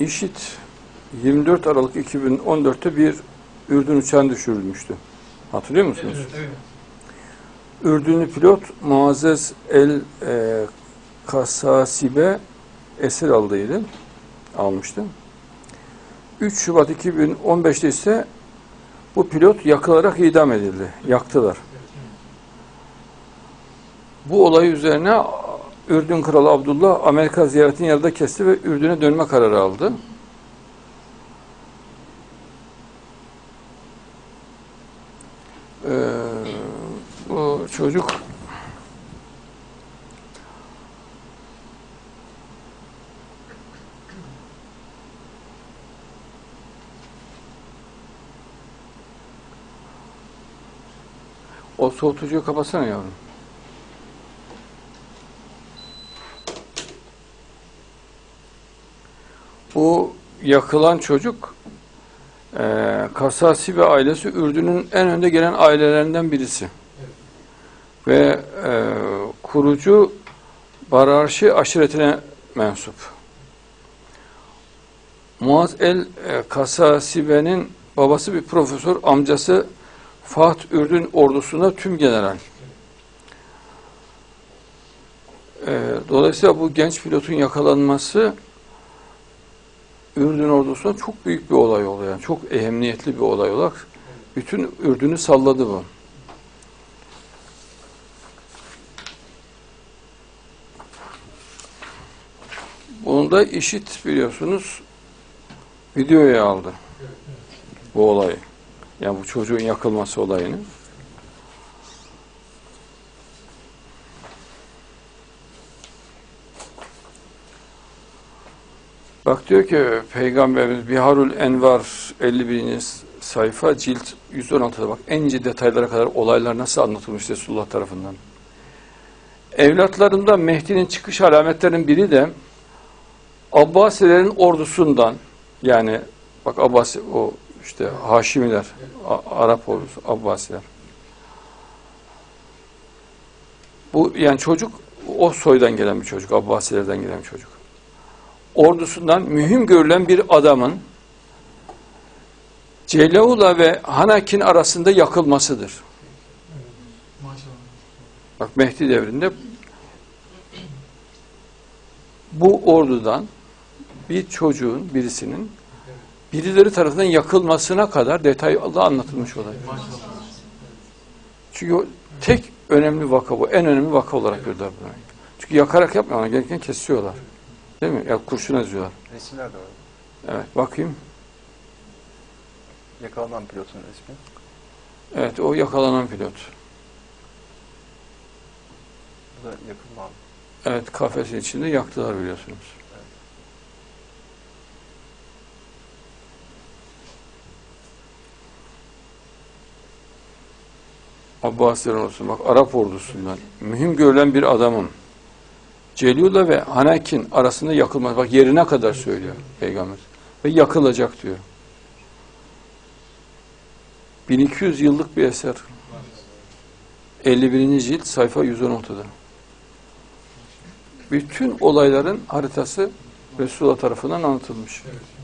İşit 24 Aralık 2014'te bir Ürdün uçağını düşürülmüştü. Hatırlıyor musunuz? Evet, evet. Ürdünlü pilot Muazzez El e, Kasasibe esir aldıydı. Almıştı. 3 Şubat 2015'te ise bu pilot yakılarak idam edildi. Yaktılar. Bu olay üzerine Ürdün Kralı Abdullah Amerika ziyaretini yarıda kesti ve Ürdün'e dönme kararı aldı. Ee, bu çocuk o soğutucuyu kapatsana yavrum. Bu yakılan çocuk e, Kasasi ve ailesi Ürdün'ün en önde gelen ailelerinden birisi. Ve e, kurucu Bararşi aşiretine mensup. Muaz el e, Kasasibe'nin babası bir profesör, amcası Faht Ürdün ordusunda tüm general. E, dolayısıyla bu genç pilotun yakalanması Ürdün ordusuna çok büyük bir olay oldu. Yani çok ehemmiyetli bir olay olarak bütün Ürdün'ü salladı bu. Bunu da işit biliyorsunuz videoya aldı. Bu olayı. Yani bu çocuğun yakılması olayını. Bak diyor ki Peygamberimiz Biharul Envar 51. sayfa cilt 116'da bak en ince detaylara kadar olaylar nasıl anlatılmış Resulullah tarafından. Evlatlarında Mehdi'nin çıkış alametlerinin biri de Abbasilerin ordusundan yani bak Abbasi o işte Haşimiler Arap ordusu Abbasiler. Bu yani çocuk o soydan gelen bir çocuk Abbasilerden gelen bir çocuk ordusundan mühim görülen bir adamın Celeula ve Hanakin arasında yakılmasıdır. Bak Mehdi devrinde bu ordudan bir çocuğun, birisinin birileri tarafından yakılmasına kadar detaylı anlatılmış olay. Çünkü tek önemli vaka bu. En önemli vaka olarak gördüler bunu. Çünkü yakarak yapmıyorlar. Gereken kesiyorlar. Değil mi? Ya kurşun eziyorlar. Resimler de var. Evet bakayım. Yakalanan pilotun resmi. Evet o yakalanan pilot. Bu da yakılma. Evet kafesin içinde yaktılar biliyorsunuz. Abbasilerin olsun bak Arap ordusundan mühim görülen bir adamın Celula ve Hanakin arasında yakılması bak yerine kadar söylüyor peygamber ve yakılacak diyor. 1200 yıllık bir eser. 51. cilt sayfa 116'da. Bütün olayların haritası Resulullah tarafından anlatılmış. Evet.